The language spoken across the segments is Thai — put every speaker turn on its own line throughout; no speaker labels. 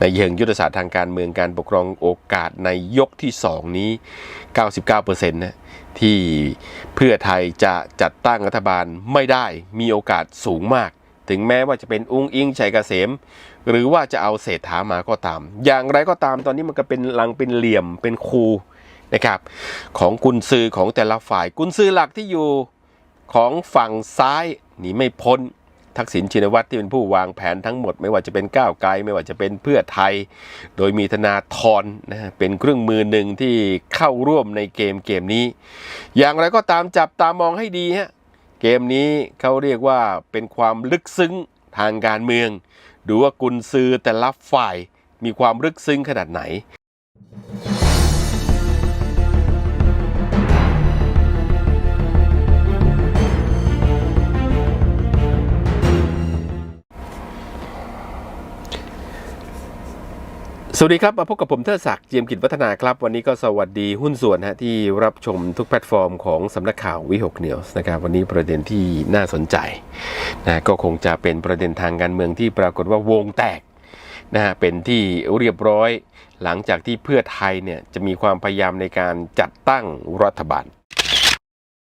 ในเชิงยุทธศาสตร์ทางการเมืองการปกครองโอกาสในยกที่ 2 นี้ 99%นะที่เพื่อไทยจะจัดตั้งรัฐบาลไม่ได้มีโอกาสสูงมาก ถึงแม้ว่าจะเป็นอุ้งอิงชัยเกษม หรือว่าจะเอาเศรษฐามาก็ตาม อย่างไรก็ตามตอนนี้มันก็เป็นลังเป็นเหลี่ยมเป็นคูนะครับของกุนซือของแต่ละฝ่ายกุนซือหลักที่อยู่ของฝั่งซ้ายหนีไม่พ้น ทักษิณชินวัตรที่เป็นผู้วางแผนทั้งหมด ไม่ว่าจะเป็นก้าวไกลไม่ว่าจะเป็นเพื่อไทย โดยมีธนาธรนะฮะเป็นเครื่องมือหนึ่งที่เข้าร่วมในเกมเกมนี้ อย่างไรก็ตามจับตามองให้ดีฮะเกมนี้เขาเรียกว่าเป็นความลึกซึ้งทางการเมือง ดูว่ากุนซือแต่ละฝ่ายมีความลึกซึ้งขนาดไหน สวัสดีครับ มาพบกับผมเทิดศักดิ์เจียมกิจวัฒนาครับ วันนี้ก็สวัสดีหุ้นส่วนฮะที่รับชมทุกแพลตฟอร์มของสำนักข่าววิหกเนียส์นะครับวันนี้ประเด็นที่น่าสนใจนะก็คงจะเป็นประเด็นทางการเมืองที่ปรากฏว่าวงแตกนะฮะเป็นที่เรียบร้อย หลังจากที่เพื่อไทยเนี่ยจะมีความพยายามในการจัดตั้งรัฐบาล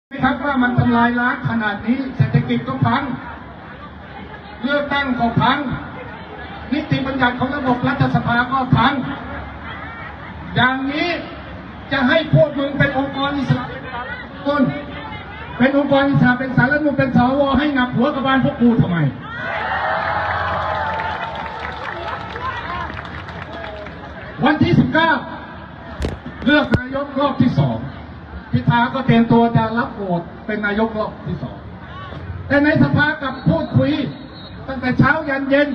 ไหมครับว่ามันทำลายล้างขนาดนี้เศรษฐกิจก็พังเลือกตั้งก็พัง นิติบัญญัติของระบบรัฐสภาก็พัง อย่างนี้จะให้พวกมึงเป็นองค์กรอิสระคนเป็นองค์กรอิสระเป็นสารรัฐมนูญเป็นสวให้หนักหัวกระบาลพวกกูทำไม วันที่ 19 เลือกนายกรอบที่สองพิธาก็เตรียมตัวจะรับโหวตเป็นนายกรอบที่สองแต่ในสภากับพูดคุย ตั้งแต่เช้ายันเย็น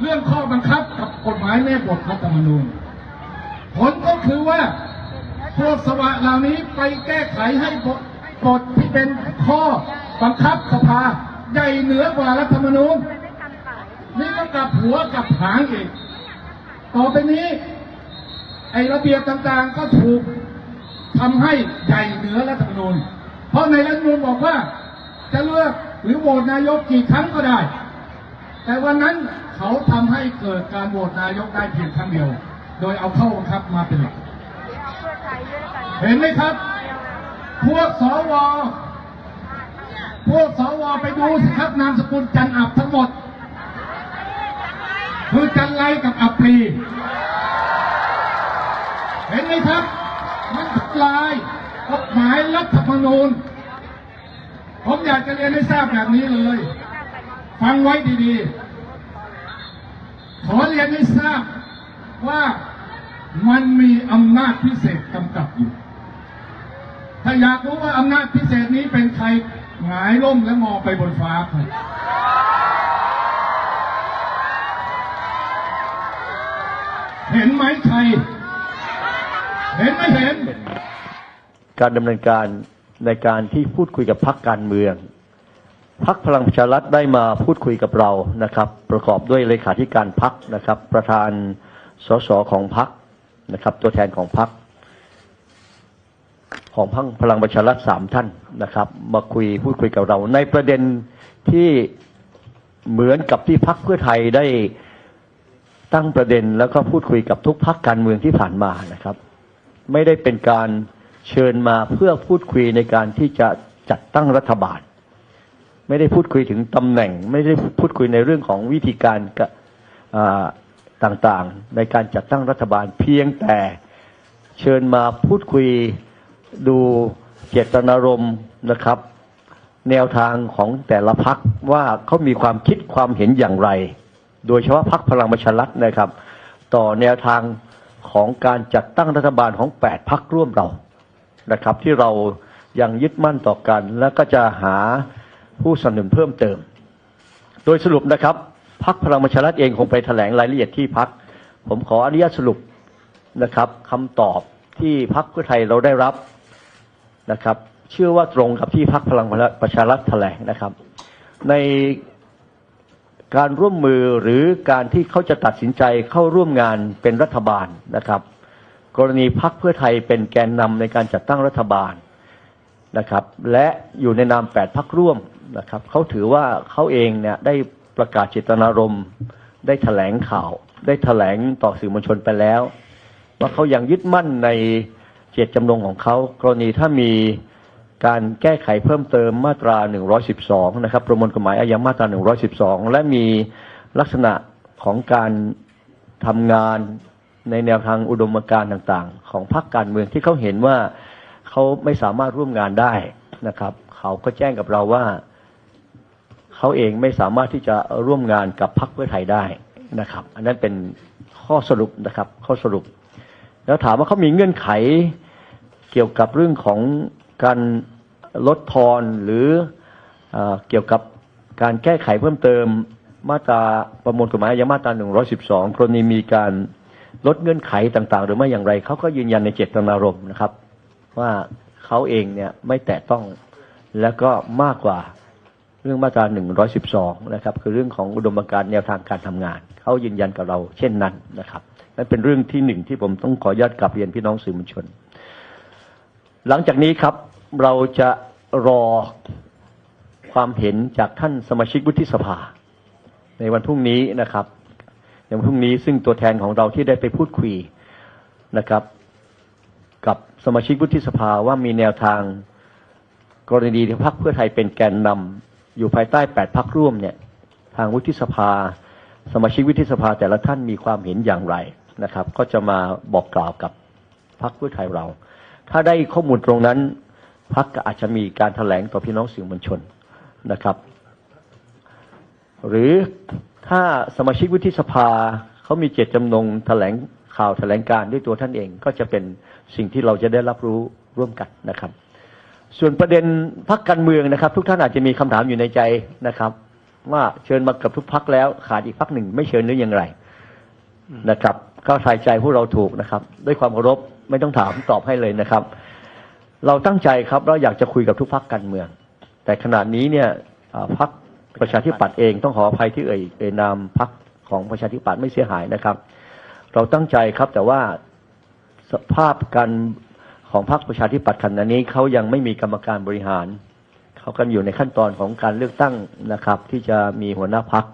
เรื่องข้อบังคับกับกฎหมายแม่บทรัฐธรรมนูญ ผลก็คือว่าพวกสวะเหล่านี้ไปแก้ไขให้บทบทที่เป็นข้อบังคับสภาใหญ่เหนือกว่ารัฐธรรมนูญนี่ก็กลับหัวกลับหางอีก ต่อไปนี้ ไอ้ระเบียบต่างๆก็ถูกทำให้ใหญ่เหนือรัฐธรรมนูญ เพราะในรัฐธรรมนูญบอกว่า จะเลือกหรือโหวตนายกกี่ครั้งก็ได้ แต่วันนั้นเขาทำให้เกิดการโหวตนายกได้เพียงครั้งเดียว โดยเอาเข้าบังคับมาเป็นหลัก เห็นไหมครับ พวกสว พวกสวไปดูสิครับนามสกุลจันอับทั้งหมด คือจันไรกับอับปรี เห็นไหมครับ มันทำลายกฎหมายรัฐธรรมนูญ ผมอยากจะเรียนให้ทราบแบบนี้เลย ฟังไว้ดีๆ ขอเรียนให้ทราบว่ามันมีอำนาจพิเศษกำกับอยู่ ถ้าอยากรู้ว่าอำนาจพิเศษนี้เป็นใครหงายล่มและมองไปบนฟ้าครับเห็นไหมใคร เห็นไม่เห็น
การดำเนินการในการที่พูดคุยกับพักการเมือง พักพลังประชารัฐได้มาพูดคุยกับเรานะครับ ประกอบด้วยเลขาธิการพักนะครับ ประธานสสของพักนะครับ ตัวแทนของพักของพักพลังประชารัฐสามท่านนะครับ มาคุยพูดคุยกับเรา ในประเด็นที่เหมือนกับที่พักเพื่อไทยได้ตั้งประเด็นแล้วก็พูดคุยกับทุกพักการเมืองที่ผ่านมานะครับ ไม่ได้เป็นการเชิญมาเพื่อพูดคุยในการที่จะจัดตั้งรัฐบาล ไม่ได้พูดคุยถึงตำแหน่ง ไม่ได้พูดคุยในเรื่องของวิธีการกต่างๆ ในการจัดตั้งรัฐบาลเพียงแต่เชิญมาพูดคุยดูเจตนารมณ์นะครับ แนวทางของแต่ละพักว่าเขามีความคิดความเห็นอย่างไร โดยเฉพาะพักพลังประชารัฐนะครับ ต่อแนวทางของการจัดตั้งรัฐบาลของ8พักร่วมเรานะครับ ที่เรายังยึดมั่นต่อกัน แล้วก็จะหา ผู้สนับสนุนเพิ่มเติม โดยสรุปนะครับพักพลังประชารัฐเองคงไปแถลงรายละเอียดที่พัก ผมขออนุญาตสรุปนะครับคำตอบที่พักเพื่อไทยเราได้รับนะครับ เชื่อว่าตรงกับที่พักพลังประชารัฐแถลงนะครับ ในการร่วมมือหรือการที่เขาจะตัดสินใจเข้าร่วมงานเป็นรัฐบาลนะครับ กรณีพักเพื่อไทยเป็นแกนนำในการจัดตั้งรัฐบาลนะครับ และอยู่ในนามแปดพักร่วม นะครับเขาถือว่าเขาเองเนี่ยได้ประกาศเจตนารมณ์ได้แถลงข่าว ได้แถลงต่อสื่อมวลชนไปแล้ว ว่าเขายังยึดมั่นในเจตจำนงของเขากรณีถ้ามีการแก้ไขเพิ่มเติมมาตรา 112 นะครับ ประมวลกฎหมายอาญามาตรา 112 และมีลักษณะของการทำงานในแนวทางอุดมการณ์ต่างๆ ของพรรคการเมืองที่เขาเห็นว่าเขาไม่สามารถร่วมงานได้นะครับ เขาก็แจ้งกับเราว่า เขาเองไม่สามารถที่จะร่วมงานกับพรรคเพื่อไทยได้นะครับ อันนั้นเป็นข้อสรุปนะครับ ข้อสรุป แล้วถามว่าเขามีเงื่อนไขเกี่ยวกับเรื่องของการลดทอนหรือเอเกี่ยวกับการแก้ไขเพิ่มเติมมาตราประมวลกฎหมายอาญามาตรา 112 กรณีมีการลดเงื่อนไขต่าง ๆ หรือไม่อย่างไร เขาก็ยืนยันในเจตนารมณ์นะครับ ว่าเขาเองเนี่ยไม่แตะต้องแล้วก็มากกว่า รื่องมาตรา 112 นะครับ คือเรื่องของอุดมการณ์แนวทางการทำงาน เขายืนยันกับเราเช่นนั้นนะครับนั่นเป็นเรื่องที่หนึ่งที่ผมต้องขออนุญาตกลับเรียนพี่น้องสื่อมวลชน หลังจากนี้ครับเราจะรอความเห็นจากท่านสมาชิกวุฒิสภา ในวันพรุ่งนี้นะครับ ในวันพรุ่งนี้ซึ่งตัวแทนของเราที่ได้ไปพูดคุยนะครับ กับสมาชิกวุฒิสภาว่ามีแนวทางกรณีที่พรรคเพื่อไทยเป็นแกนนำ อยู่ภายใต้แปดพรรคร่วมเนี่ยทางวุฒิสภา สมาชิกวุฒิสภาแต่ละท่านมีความเห็นอย่างไรนะครับ ก็จะมาบอกกล่าวกับพรรคเพื่อไทยเรา ถ้าได้ข้อมูลตรงนั้นพรรคก็อาจจะมีการแถลงต่อพี่น้องสื่อมวลชนนะครับ หรือถ้าสมาชิกวุฒิสภาเขามีเจตจำนงแถลงข่าวแถลงการด้วยตัวท่านเองก็จะเป็นสิ่งที่เราจะได้รับรู้ร่วมกันนะครับ ส่วนประเด็นพักการเมืองนะครับ ทุกท่านอาจจะมีคำถามอยู่ในใจนะครับ ว่าเชิญมากับทุกพักแล้วขาดอีกพักหนึ่งไม่เชิญหรือยังไรนะครับ ก็ทายใจพวกเราถูกนะครับ ด้วยความเคารพไม่ต้องถามตอบให้เลยนะครับ เราตั้งใจครับเราอยากจะคุยกับทุกพักการเมือง แต่ขณะนี้เนี่ยพักประชาธิปัตย์เองต้องขออภัยที่เอ่ยเอ่ยนามพักของประชาธิปัตย์ไม่เสียหายนะครับ เราตั้งใจครับแต่ว่าสภาพการ ของพรรคประชาธิปัตย์ขณะนี้เขายังไม่มีกรรมการบริหารเขากันอยู่ในขั้นตอนของการเลือกตั้งนะครับ ที่จะมีหัวหน้าพัก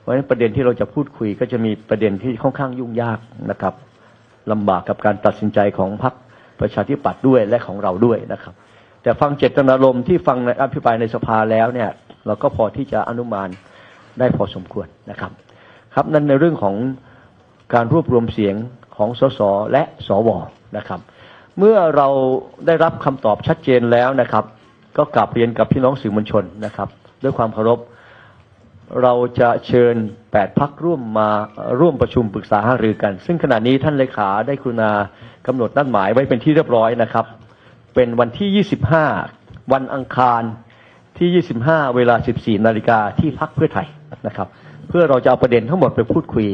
เพราะฉะนั้นประเด็นที่เราจะพูดคุยก็จะมีประเด็นที่ค่อนข้างยุ่งยากนะครับลำบากกับการตัดสินใจของพรรคประชาธิปัตย์ด้วยและของเราด้วยนะครับ แต่ฟังเจตนารมณ์ที่ฟังในอภิปรายในสภาแล้วเนี่ย เราก็พอที่จะอนุมานได้พอสมควรนะครับ ครับนั่นในเรื่องของการรวบรวมเสียงของสสและสวนะครับ เมื่อเราได้รับคำตอบชัดเจนแล้วนะครับ ก็กลับเรียนกับพี่น้องสื่อมวลชนนะครับ ด้วยความเคารพ เราจะเชิญ 8 พักร่วมมาร่วมประชุมปรึกษาหารือกัน ซึ่งขณะนี้ท่านเลขาได้กรุณากำหนดนัดหมายไว้เป็นที่เรียบร้อยนะครับ เป็นวันที่ 25 วันอังคารที่ 25 เวลา 14 นาฬิกาที่พักเพื่อไทยนะครับ เพื่อเราจะเอาประเด็นทั้งหมดไปพูดคุย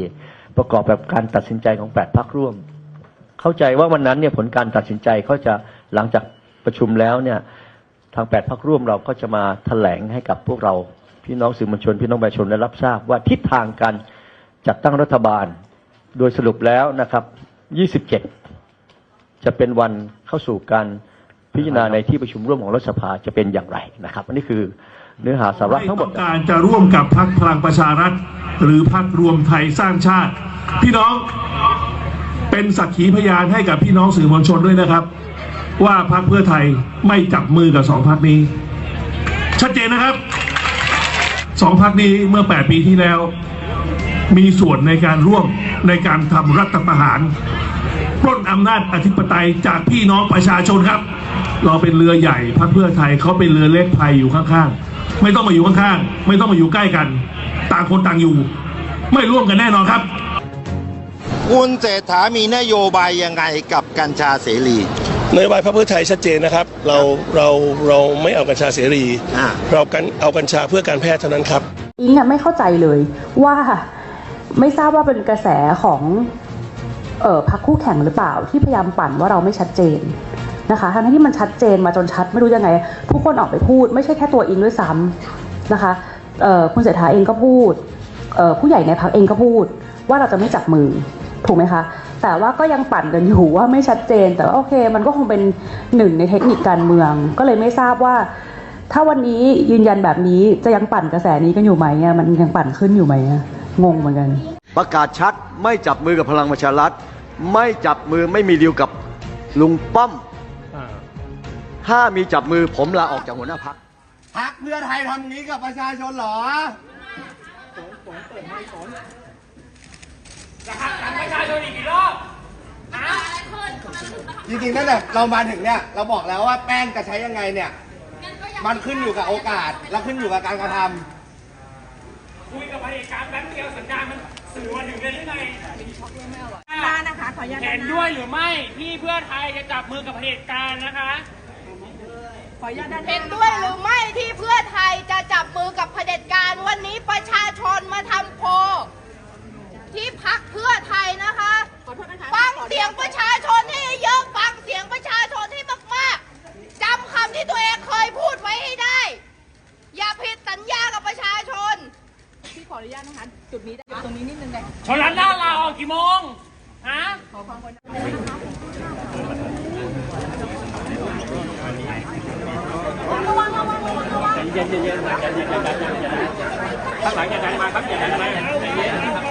ประกอบกับการตัดสินใจของ 8 พักร่วม เข้าใจว่าวันนั้นเนี่ยผลการตัดสินใจเขาจะหลังจากประชุมแล้วเนี่ยทาง8พักร่วมเราก็จะมาแถลงให้กับพวกเราพี่น้องสื่อมวลชน พี่น้องประชาชนได้รับทราบว่าทิศทางการจัดตั้งรัฐบาล โดยสรุปแล้วนะครับ 27 จะเป็นวันเข้าสู่การพิจารณาในที่ประชุมร่วมของรัฐสภาจะเป็นอย่างไรนะครับอันนี้คือเนื้อหาสาระ
ไม่
ทั้งหม
ต้
ด
องการจะร่วมกับพักพลังประชารัฐ หรือพักรวมไทยสร้างชาติ พี่น้อง เป็นสักขีพยานให้กับพี่น้องสื่อมวลชนด้วยนะครับ ว่าพักเพื่อไทยไม่จับมือกับสองพักนี้ ชัดเจนนะครับสองพักนี้เมื่อ 8 ปีที่แล้ว มีส่วนในการร่วมในการทำรัฐประหารปล้นอำนาจอธิปไตยจากพี่น้องประชาชนครับ เราเป็นเรือใหญ่พรรคเพื่อไทยเขาเป็นเรือเล็กพายอยู่ข้างๆ ไม่ต้องมาอยู่ข้างๆ ไม่ต้องมาอยู่ใกล้กัน ต่างคนต่างอยู่ ไม่ร่วมกันแน่นอนครับ
คุณเศรษฐามีนโยบายยังไงกับกัญชาเสรี
นโยบายพรรคเพื่อไทยชัดเจนนะครับ เราเราเราไม่เอากัญชาเสรี
อ่า
เรากันเอากัญชาเพื่อการแพทย์เท่านั้นครับ
อิงอะไม่เข้าใจเลยว่าไม่ทราบว่าเป็นกระแสของเอ่อพักคู่แข่งหรือเปล่าที่พยายามปั่นว่าเราไม่ชัดเจนนะคะทั้งที่มันชัดเจนมาจนชัดไม่รู้ยังไง ทุกคนออกไปพูด ไม่ใช่แค่ตัวอิงด้วยซ้ำนะคะเอ่อคุณเศรษฐาเองก็พูดเอ่อผู้ใหญ่ในพักเองก็พูดว่าเราจะไม่จับมือ ถูกไหมคะ แต่ว่าก็ยังปั่นกันอยู่ว่าไม่ชัดเจน แต่ว่าโอเค มันก็คงเป็นหนึ่งในเทคนิคการเมือง ก็เลยไม่ทราบว่า ถ้าวันนี้ยืนยันแบบนี้จะยังปั่นกระแสนี้กันอยู่ไหมอะมันยังปั่นขึ้นอยู่ไหมอะงงเหมือนกัน
ประกาศชัดไม่จับมือกับพลังประชารัฐ ไม่จับมือไม่มีดีลกับลุงป้อมถ้ามีจับมือผมลาออกจากหัวหน้าพัก
พักเพื่อไทยทำงี้กับประชาชนเหรอ จริงๆตั้งแต่เรามาถึงเนี่ยเราบอกแล้วว่าแป้งจะใช้ยังไงเนี่ยมันขึ้นอยู่กับโอกาส และขึ้นอยู่กับการกระทำ
คุยกับพยาการแป๊บเดียวสัญญาณมันสื่อมาถึงเลยหรือไง
ได้นะคะขออนุญาต
เห็นด้วยหรือไม่ที่เพื่อไทยจะจับมือกับเผด็จการนะคะ
ขออนุญาตด้าน
เห็นด้วยหรือไม่ที่เพื่อไทยจะจับมือกับเผด็จการวันนี้ประชาชนมาทำโพล ที่พักเพื่อไทยนะคะ
ขอโทษนะคะ
ฟังเสียงประชาชนให้เยอะฟังเสียงประชาชนให้มากๆจำคำที่ตัวเองเคยพูดไว้ให้ได้ อย่าผิดสัญญากับประชาชน
พี่ขออนุญาตนะคะจุดนี้ได้ตรงนี้นิดนึงเลย
ชนรันด้าลาออกกี่โมงฮะ
ขอความกรุณา
ข้างหลังอย่าดันมาครับอย่าดันมา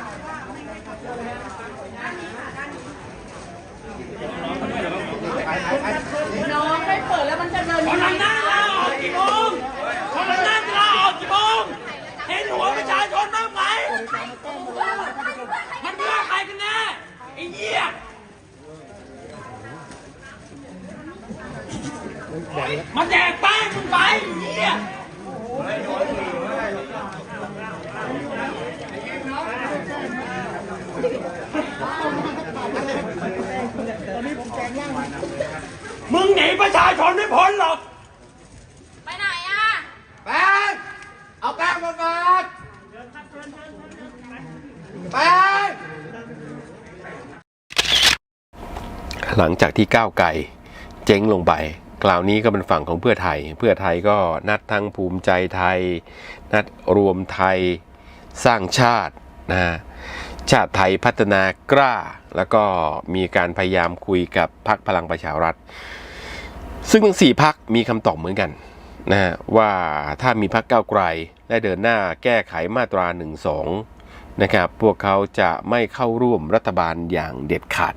น้องไม่เปิดแล้วมันจะเดิน
ชนรันด้าลาออกกี่โมงชนรันด้าจะลาออกกี่โมง เห็นหัวประชาชนบ้างไหม มันเพื่อใครกันแน่ไอ้เหี้ยมาแจกแป้งมึงไปไอ้เหี้ย มึงหนี ประชาชนไม่พ้นหรอก
ไปไหนอะ
แป้งเอาแป้งมาฝากแป้ง
หลังจากที่ก้าวไก่เจ๊งลงไปคราวนี้ก็เป็นฝั่งของเพื่อไทย เพื่อไทยก็นัดทั้งภูมิใจไทย นัดรวมไทยสร้างชาตินะฮะชาติไทยพัฒนากล้า แล้วก็มีการพยายามคุยกับพรรคพลังประชารัฐ ซึ่งทั้งสี่พักมีคำตอบเหมือนกันนะฮะว่าถ้ามีพักก้าวไกลได้เดินหน้าแก้ไขมาตรา1 2นะครับพวกเขาจะไม่เข้าร่วมรัฐบาลอย่างเด็ดขาด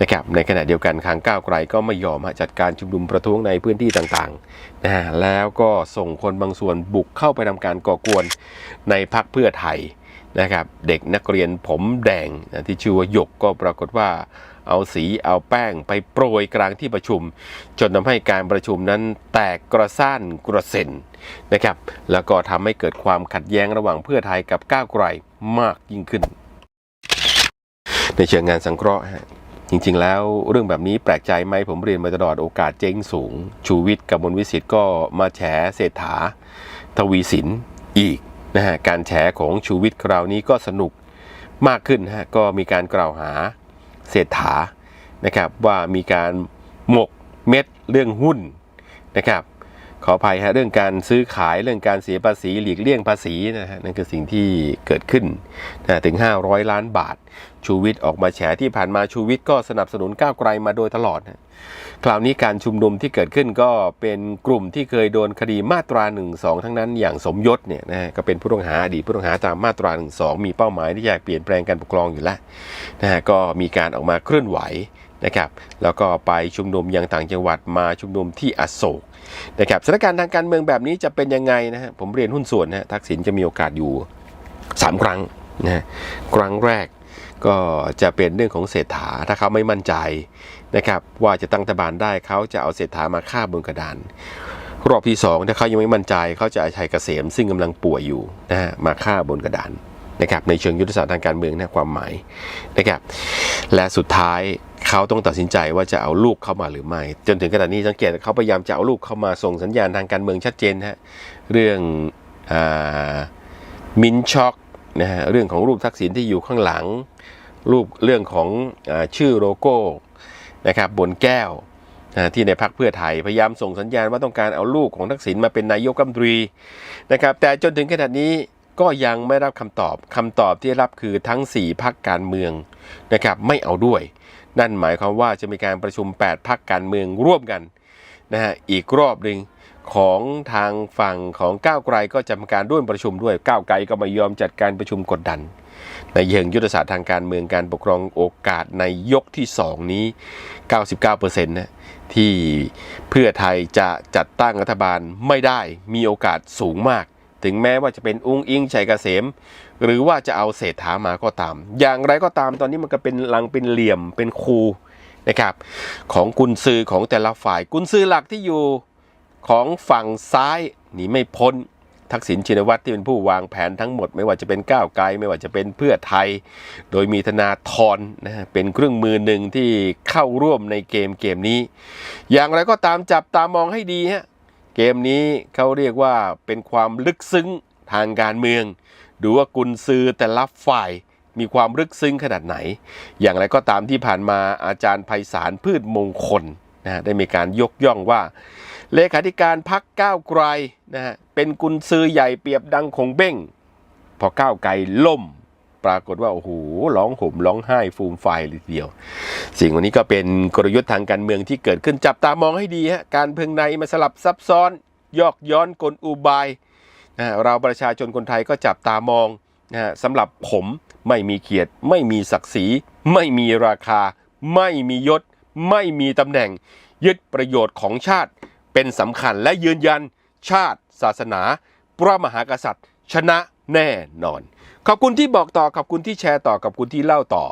นะครับในขณะเดียวกันทางก้าวไกลก็ไม่ยอมจัดการชุมนุมประท้วงในพื้นที่ต่างๆนะฮะแล้วก็ส่งคนบางส่วนบุกเข้าไปทำการก่อกวนในพักเพื่อไทยนะครับเด็กนักเรียนผมแดงนะที่ชื่อว่าหยกก็ปรากฏว่า เอาสีเอาแป้งไปโปรยกลางที่ประชุม จนทำให้การประชุมนั้นแตกกระซ่านกระเซ็นนะครับ แล้วก็ทำให้เกิดความขัดแย้งระหว่างเพื่อไทยกับก้าวไกลมากยิ่งขึ้น ในเชิงงานสังเคราะห์ฮะจริงๆ แล้วเรื่องแบบนี้แปลกใจไหมผมเรียนมาตลอดโอกาสเจ๊งสูง ชูวิทย์กับมนวิสิทธิ์ก็มาแฉเศรษฐา ทวีสินอีกนะฮะการแฉของชูวิทย์คราวนี้ก็สนุกมากขึ้นฮะก็มีการกล่าวหา เศรษฐานะครับว่ามีการหมกเม็ดเรื่องหุ้นนะครับขออภัยฮะเรื่องการซื้อขายเรื่องการเสียภาษีหลีกเลี่ยงภาษีนะฮะนั่นคือสิ่งที่เกิดขึ้นนะถึง 500 ล้านบาท ชูวิทย์ออกมาแฉที่ผ่านมาชูวิทย์ก็สนับสนุนก้าวไกลมาโดยตลอด คราวนี้การชุมนุมที่เกิดขึ้นก็เป็นกลุ่มที่เคยโดนคดีมาตรา1นึทั้งนั้นอย่างสมยศเนี่ยนะฮะก็เป็นผู้ต้องหาอดีตผู้ต้องหาตามมาตรา1นึมีเป้าหมายที่อยากเปลี่ยนแปลงการปกครองอยู่แล้วนะฮะก็มีการออกมาเคลื่อนไหวนะครับแล้วก็ไปชุมนุมยังต่างจังหวัดมาชุมนุมที่อโศกนะครับสถานการณ์ทางการเมืองแบบนี้จะเป็นยังไงนะฮะผมเรียนหุ้นส่วนนะฮะทักษิณจะมีโอกาสอยู่ 3 ครั้งนะครั้งแรก ก็จะเป็นเรื่องของเศรษฐาถ้าเขาไม่มั่นใจนะครับว่าจะตั้งรัฐบาลได้เขาจะเอาเศรษฐามาฆ่าบนกระดาน รอบที่สองถ้าเขายังไม่มั่นใจเขาจะเอาชัยเกษมซึ่งกำลังป่วยอยู่นะฮะมาฆ่าบนกระดานนะครับในเชิงยุทธศาสตร์ทางการเมืองนะความหมายนะครับและสุดท้ายเขาต้องตัดสินใจว่าจะเอาลูกเข้ามาหรือไม่ จนถึงขณะนี้สังเกตเขาพยายามจะเอาลูกเข้ามาส่งสัญญาณทางการเมืองชัดเจนฮะเรื่องอมินช็อก นะฮะเรื่องของรูปทักษิณที่อยู่ข้างหลัง รูปเรื่องของอชื่อโลโก้นะครับบนแก้วนะที่ในพักเพื่อไทยพยายามส่งสัญญาณว่าต้องการเอาลูกของทักษิณมาเป็นนายกรัฐมนตรีนะครับแต่จนถึงขนาดนี้ก็ยังไม่รับคำตอบคำตอบที่รับคือทั้ง 4พักการเมืองนะครับไม่เอาด้วย นั่นหมายความว่าจะมีการประชุม 8พักการเมืองร่วมกันนะฮะอีกรอบหนึ่ง ของทางฝั่งของก้าวไกลก็จะมีการร่วมประชุมด้วยก้าวไกลก็ไม่ยอมจัดการประชุมกดดัน ในเชิงยุทธศาสตร์ทางการเมืองการปกครองโอกาสในยกที่ 2 นี้ 99%นะที่เพื่อไทยจะจัดตั้งรัฐบาลไม่ได้มีโอกาสสูงมาก ถึงแม้ว่าจะเป็นอุ้งอิงชัยเกษม หรือว่าจะเอาเศรษฐามาก็ตาม อย่างไรก็ตามตอนนี้มันก็เป็นลังเป็นเหลี่ยมเป็นคูนะครับของกุนซือของแต่ละฝ่ายกุนซือหลักที่อยู่ ของฝั่งซ้ายหนีไม่พ้น ทักษิณชินวัตรที่เป็นผู้วางแผนทั้งหมด ไม่ว่าจะเป็นก้าวไกลไม่ว่าจะเป็นเพื่อไทย โดยมีธนาธรนะฮะเป็นเครื่องมือหนึ่งที่เข้าร่วมในเกมเกมนี้ อย่างไรก็ตามจับตามองให้ดีฮะเกมนี้เขาเรียกว่าเป็นความลึกซึ้งทางการเมือง ดูว่ากุนซือแต่ละฝ่ายมีความลึกซึ้งขนาดไหน อย่างไรก็ตามที่ผ่านมาอาจารย์ไพศาลพืชมงคลนะได้มีการยกย่องว่า เลขาธิการพักก้าวไกลนะฮะเป็นกุนซือใหญ่เปรียบดังของเบ้ง พอก้าวไกลล่ม ปรากฏว่าโอ้โหร้องห่มร้องไห้ฟูมไฟเลยทีเดียว สิ่งวันนี้ก็เป็นกลยุทธ์ทางการเมืองที่เกิดขึ้นจับตามองให้ดีฮะการเพืองในมาสลับซับซ้อน ยอกย้อนกลอุบายนะฮะเราประชาชนคนไทยก็จับตามองนะฮะสำหรับผมไม่มีเกียรติ ไม่มีศักดิ์ศรี ไม่มีราคา ไม่มียศ ไม่มีตำแหน่ง ยึดประโยชน์ของชาติ เป็นสำคัญและยืนยันชาติ ศาสนา พระมหากษัตริย์ ชนะแน่นอน ขอบคุณที่บอกต่อขอบคุณที่แชร์ต่อขอบคุณที่เล่าต่อ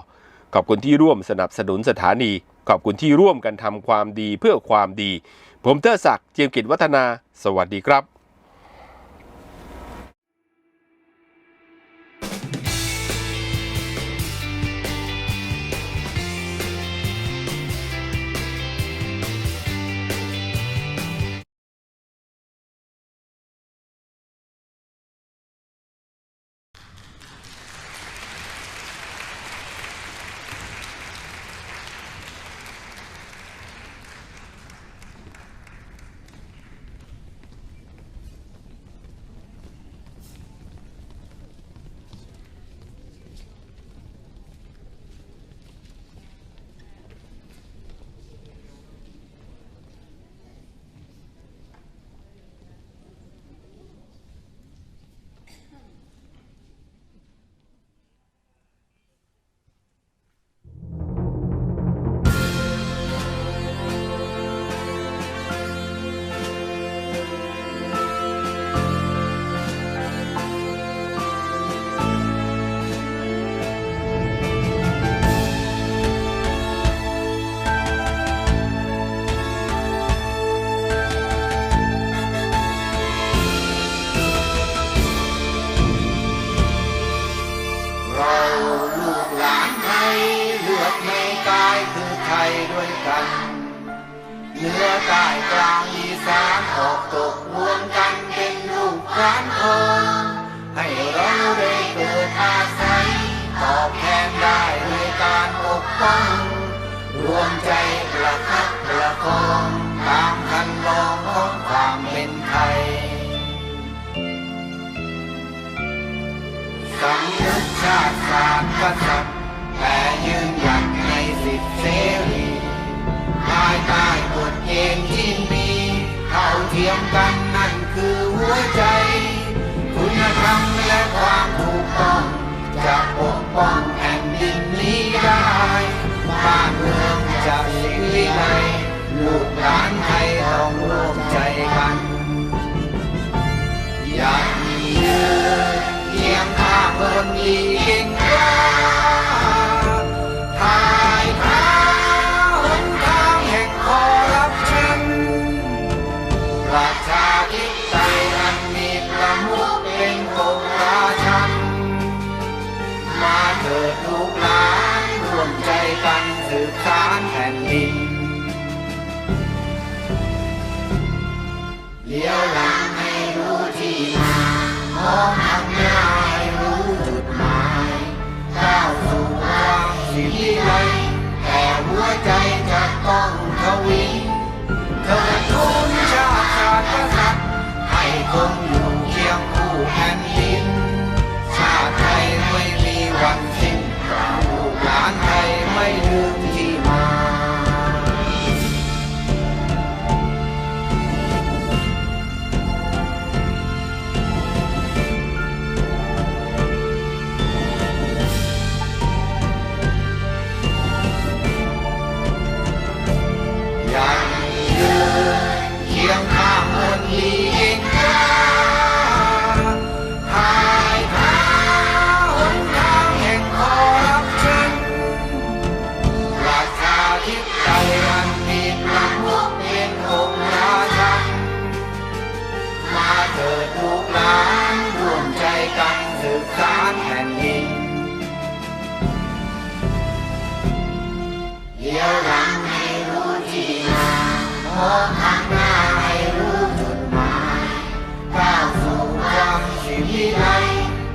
ขอบคุณที่ร่วมสนับสนุนสถานี ขอบคุณที่ร่วมกันทำความดีเพื่อความดี ผมเตอศักดิ์เจียมกิจวัฒนา สวัสดีครับ
ใต้กลางอีสานออกตกรวมกันเป็นลูกหลานคนให้เราได้เกิดอาศัยตอบแทนได้ด้วยการปกป้องรวมใจประคับประคองตามคันลองของความเป็นไทยสำนึกชาติศาสตร์กษัตริย์แต่ยืนหยัดในสิทธิเสรีภายใต้ ณฑ์ที่มีเท่าเทียมกันนั่นคือหัวใจ คุณธรรมและความถูกต้องจะปกป้องแผ่นดินนี้ได้บ้านเมืองจะสิวิไลลูกหลานไทยต้องร่วมใจกันอยากมีเยืนเคียงข้าคนดีเก่งกล้า ประชาธิปไตยอันมีประมุขเป็นองค์ราชัน มาเถิดลูกหลานร่วมใจกันสืบสานแผ่นดิน เลี้ยวหลังให้รู้ที่มามองหันหน้าใรู้จุหมายก้าสู่ควาสิริไลแต่หัวใจจะต้องทวีเธอ คงอยู่เคียงคู่แห่น ข้างหน้าให้รู้จุดหมายก้าวสู่คามสิวิไ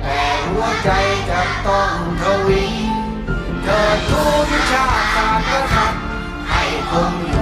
แต่หัวใจจะต้องทวีเธอทูวิชาการกระทำให้คง